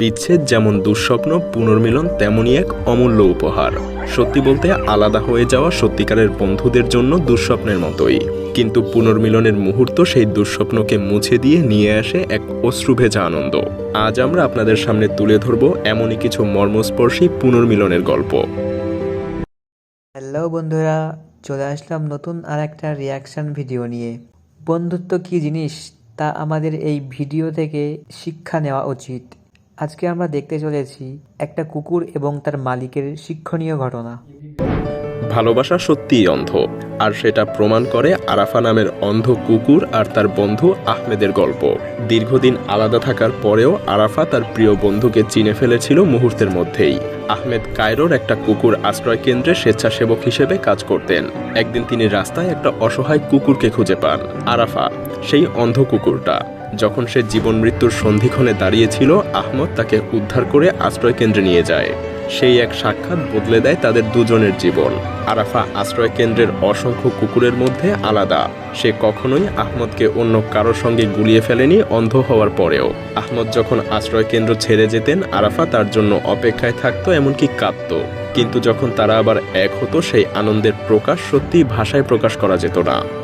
বিচ্ছেদ যেমন দুঃস্বপ্ন, পুনর্মিলন তেমনই এক অমূল্য উপহার। সত্যি বলতে আলাদা হয়ে যাওয়া সত্যিকারের বন্ধুদের জন্য দুঃস্বপ্নের মতোই। কিন্তু পুনর্মিলনের মুহূর্ত সেই দুঃস্বপ্নকে মুছে দিয়ে নিয়ে আসে এক অশ্রুভেজা আনন্দ। আজ আমরা আপনাদের সামনে তুলে ধরব এমনই কিছু মর্মস্পর্শী পুনর্মিলনের গল্প। হ্যালো বন্ধুরা, চলে আসলাম নতুন আর একটা রিয়াকশন ভিডিও নিয়ে। বন্ধুত্ব কি জিনিস তা আমাদের এই ভিডিও থেকে শিক্ষা নেওয়া উচিত। আজকে আমরা দেখতে চলেছি একটা কুকুর এবং তার মালিকের শিক্ষণীয় ঘটনা। ভালোবাসা সত্যিই অন্ধ, আর সেটা প্রমাণ করে আরাফা নামের অন্ধ কুকুর আর তার বন্ধু আহমেদের গল্প। দীর্ঘদিন আলাদা থাকার পরেও আরাফা তার প্রিয় বন্ধুকে চিনে ফেলেছিল মুহূর্তের মধ্যেই। আহমেদ কায়রোর একটা কুকুর আশ্রয় কেন্দ্রে স্বেচ্ছাসেবক হিসেবে কাজ করতেন। একদিন তিনি রাস্তায় একটা অসহায় কুকুরকে খুঁজে পান, আরাফা, সেই অন্ধ কুকুরটা। যখন সে জীবন মৃত্যুর সন্ধিক্ষণে দাঁড়িয়েছিল, আহমদ তাকে উদ্ধার করে আশ্রয় কেন্দ্রে নিয়ে যায়। সেই এক সাক্ষাৎ বদলে দেয় তাদের দুজনের জীবন। আরাফা আশ্রয় কেন্দ্রের অসংখ্য কুকুরের মধ্যে আলাদা। সে কখনোই আহমদকে অন্য কারোর সঙ্গে গুলিয়ে ফেলেনি, অন্ধ হওয়ার পরেও। আহমদ যখন আশ্রয় কেন্দ্র ছেড়ে যেতেন, আরাফা তার জন্য অপেক্ষায় থাকতো, এমনকি কাঁদত। কিন্তু যখন তারা আবার এক হতো, সেই আনন্দের প্রকাশ সত্যি ভাষায় প্রকাশ করা যেত না।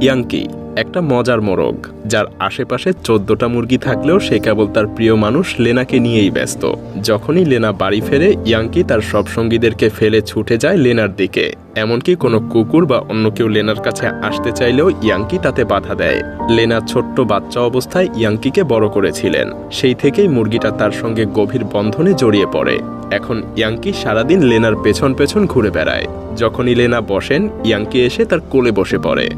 ইয়াঙ্কি একটা মজার মোরগ, যার আশেপাশে চোদ্দটা মুরগি থাকলেও সে কেবল তার প্রিয় মানুষ লেনাকে নিয়েই ব্যস্ত। যখনই লেনা বাড়ি ফেরে ইয়াঙ্কি তার সব সঙ্গীদেরকে ফেলে ছুটে যায় লেনার দিকে। এমনকি কোনো কুকুর বা অন্য কেউ লেনার কাছে আসতে চাইলেও ইয়াঙ্কি তাতে বাধা দেয়। লেনা ছোট্ট বাচ্চা অবস্থায় ইয়াঙ্কিকে বড় করেছিলেন। সেই থেকেই মুরগিটা তার সঙ্গে গভীর বন্ধনে জড়িয়ে পড়ে। এখন ইয়াঙ্কি সারাদিন লেনার পেছন পেছন ঘুরে বেড়ায়। যখনই লেনা বসেন ইয়াঙ্কি এসে তার কোলে বসে পড়ে।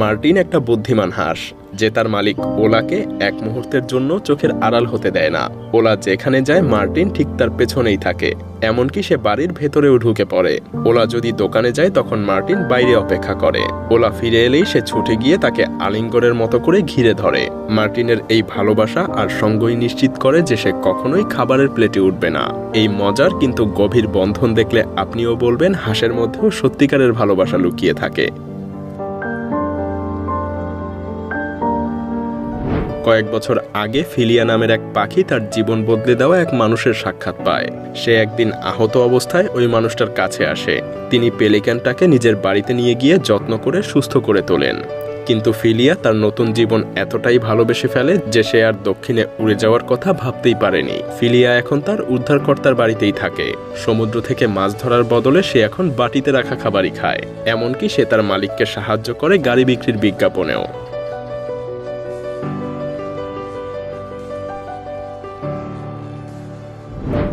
মার্টিন একটা বুদ্ধিমান হাঁস, যে তার মালিক ওলাকে এক মুহূর্তের জন্য চোখের আড়াল হতে দেয় না। ওলা যেখানে যায়, মার্টিন ঠিক তার পেছনেই থাকে, এমনকি সে বাড়ির ভেতরেও ঢুকে পড়ে। ওলা যদি দোকানে যায়, তখন মার্টিন বাইরে অপেক্ষা করে। ওলা ফিরে এলেই সে ছুটে গিয়ে তাকে আলিঙ্গনের মতো করে ঘিরে ধরে। মার্টিনের এই ভালোবাসা আর সঙ্গই নিশ্চিত করে যে সে কখনোই খাবারের প্লেটে উঠবে না। এই মজার কিন্তু গভীর বন্ধন দেখলে আপনিও বলবেন, হাঁসের মধ্যেও সত্যিকারের ভালোবাসা লুকিয়ে থাকে। কয়েক বছর আগে ফিলিয়া নামের এক পাখি তার জীবন বদলে দেওয়া এক মানুষের সাক্ষাৎ পায়। সে একদিন আহত অবস্থায় ওই মানুষটার কাছে আসে। তিনি পেলিক্যানটাকে নিজের বাড়িতে নিয়ে গিয়ে যত্ন করে সুস্থ করে তোলেন। কিন্তু ফিলিয়া তার নতুন জীবন এতটাই ভালোবেসে ফেলে যে সে আর দক্ষিণে উড়ে যাওয়ার কথা ভাবতেই পারেনি। ফিলিয়া এখন তার উদ্ধারকর্তার বাড়িতেই থাকে। সমুদ্র থেকে মাছ ধরার বদলে সে এখন বাটিতে রাখা খাবারই খায়। এমনকি সে তার মালিককে সাহায্য করে গাড়ি বিক্রির বিজ্ঞাপনেও।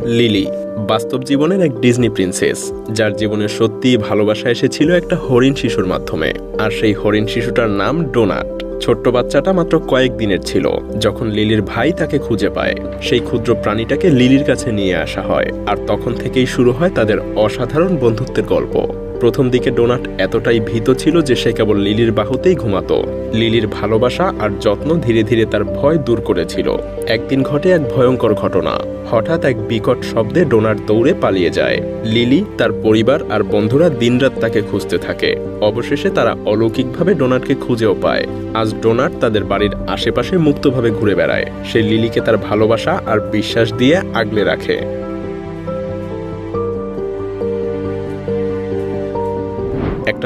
লিলি, বাস্তব জীবনের এক ডিজনি প্রিন্সেস যার জীবনে সত্যিই ভালোবাসা এসেছিল একটা হরিণ শিশুর মাধ্যমে। আর সেই হরিণ শিশুটার নাম ডোনাট। ছোট্ট বাচ্চাটা মাত্র কয়েক দিনের ছিল, যখন লিলির ভাই তাকে খুঁজে পায়। সেই ক্ষুদ্র প্রাণীটাকে লিলির কাছে নিয়ে আসা হয়, আর তখন থেকেই শুরু হয় তাদের অসাধারণ বন্ধুত্বের গল্প। প্রথম দিকে ডোনাট এতটাই ভীত ছিল যে সে কেবল লিলির বাহুতেই ঘুমাত। লিলির ভালোবাসা আর যত্ন ধীরে ধীরে তার ভয় দূর করেছিল। একদিন ঘটে এক ভয়ঙ্কর ঘটনা। হঠাৎ এক বিকট শব্দে ডোনাট দৌড়ে পালিয়ে যায়। লিলি, তার পরিবার আর বন্ধুরা দিনরাত তাকে খুঁজতে থাকে। অবশেষে তারা অলৌকিকভাবে ডোনাটকে খুঁজেও পায়। আজ ডোনাট তাদের বাড়ির আশেপাশে মুক্তভাবে ঘুরে বেড়ায়। সে লিলিকে তার ভালোবাসা আর বিশ্বাস দিয়ে আগলে রাখে।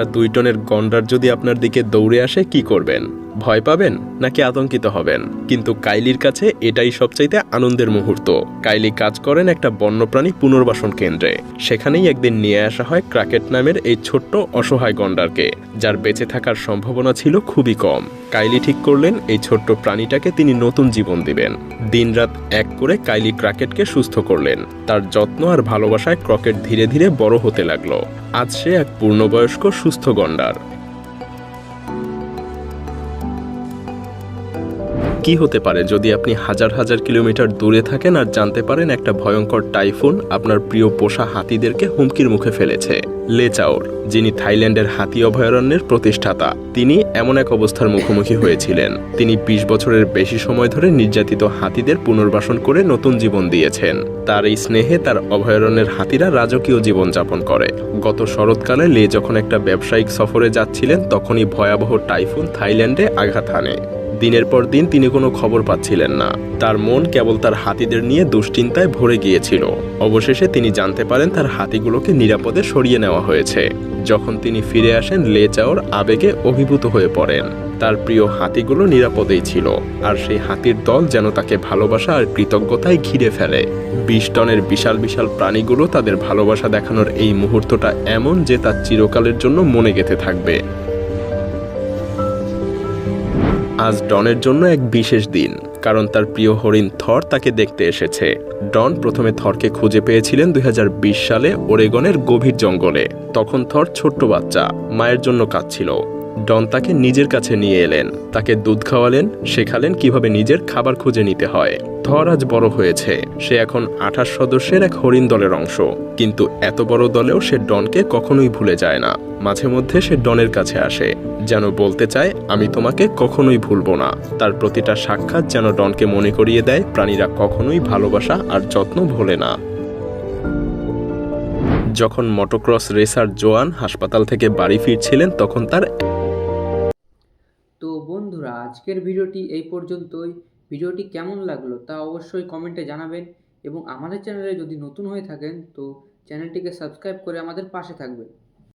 একটা দুই টনের গন্ডার যদি আপনার দিকে দৌড়ে আসে কি করবেন? ভয় পাবেন নাকি আতঙ্কিত হবেন? কিন্তু কাইলির কাছে এটাই সবচাইতে আনন্দের মুহূর্ত। কাইলি কাজ করেন একটা বন্যপ্রাণী পুনর্বাসন কেন্দ্রে। সেখানেই একদিন নিয়ে আসা হয় ক্রাকেট নামের এই ছোট্ট অসহায় গন্ডারকে, যার বেঁচে থাকার সম্ভাবনা ছিল খুবই কম। কাইলি ঠিক করলেন এই ছোট্ট প্রাণীটাকে তিনি নতুন জীবন দিবেন। দিনরাত এক করে কাইলি ক্রাকেটকে সুস্থ করলেন। তার যত্ন আর ভালোবাসায় ক্রকেট ধীরে ধীরে বড় হতে লাগল। আজ সে এক পূর্ণবয়স্ক সুস্থ গন্ডার। কি হতে পারে যদি আপনি হাজার হাজার কিলোমিটার দূরে থাকেন আর জানতে পারেন একটা ভয়ঙ্কর টাইফুন আপনার প্রিয় পোষা হাতিদেরকে হুমকির মুখে ফেলেছে। লেচাওর, যিনি থাইল্যান্ডের হাতি অভয়ারণ্যের প্রতিষ্ঠাতা, তিনি এমন এক অবস্থার মুখোমুখি হয়েছিলেন। তিনি বিশ বছরের বেশি সময় ধরে নির্যাতিত হাতিদের পুনর্বাসন করে নতুন জীবন দিয়েছেন। তার এই স্নেহে তার অভয়ারণ্যের হাতিরা রাজকীয় জীবনযাপন করে। গত শরৎকালে লে যখন একটা ব্যবসায়িক সফরে যাচ্ছিলেন, তখনই ভয়াবহ টাইফুন থাইল্যান্ডে আঘাত হানে। দিনের পর দিন তিনি কোনো খবর পাচ্ছিলেন না। তার মন কেবল তার হাতিদের নিয়ে দুশ্চিন্তায় ভরে গিয়েছিল। অবশেষে তিনি জানতে পারেন তার হাতিগুলোকে নিরাপদে সরিয়ে নেওয়া হয়েছে। যখন তিনি ফিরে আসেন, লে চাওর আবেগে অভিভূত হয়ে পড়েন। তার প্রিয় হাতিগুলো নিরাপদেই ছিল, আর সেই হাতির দল যেন তাকে ভালোবাসা আর কৃতজ্ঞতায় ঘিরে ফেলে। বিশ টনের বিশাল বিশাল প্রাণীগুলো তাদের ভালোবাসা দেখানোর এই মুহূর্তটা এমন যে তার চিরকালের জন্য মনে গেঁথে থাকবে। আজ ডনের জন্য এক বিশেষ দিন, কারণ তার প্রিয় হরিণ থর তাকে দেখতে এসেছে। ডন প্রথমে থরকে খুঁজে পেয়েছিলেন দুই হাজার বিশ সালে ওরেগনের গভীর জঙ্গলে। তখন থর ছোট্ট বাচ্চা, মায়ের জন্য কাঁদছিল। ডন তাকে নিজের কাছে নিয়ে এলেন। তাকে দুধ খাওয়ালেন, শেখালেন কীভাবে নিজের খাবার খুঁজে নিতে হয়। থর আজ বড় হয়েছে, সে এখন আঠাশ সদস্যের এক হরিণ দলের অংশ। কিন্তু এত বড় দলেও সে ডনকে কখনোই ভুলে যায় না। মাঝে মধ্যে সে ডনের কাছে আসে, যেন বলতে চায়, আমি তোমাকে কখনোই ভুলবো না। তার প্রতিটা সাক্ষাৎ যেন ডনকে মনে করিয়ে দেয়, প্রাণীরা কখনোই ভালোবাসা আর যত্ন ভোলে না। যখন মটোক্রস রেসার জোয়ান হাসপাতাল থেকে বাড়ি ফিরছিলেন, তখন তার তো বন্ধুরা, আজকের ভিডিওটি এই পর্যন্তই। ভিডিওটি কেমন লাগল তা অবশ্যই কমেন্টে জানাবেন এবং আমাদের চ্যানেলে যদি নতুন হয়ে থাকেন, তো চ্যানেলটিকে সাবস্ক্রাইব করে আমাদের পাশে থাকবেন।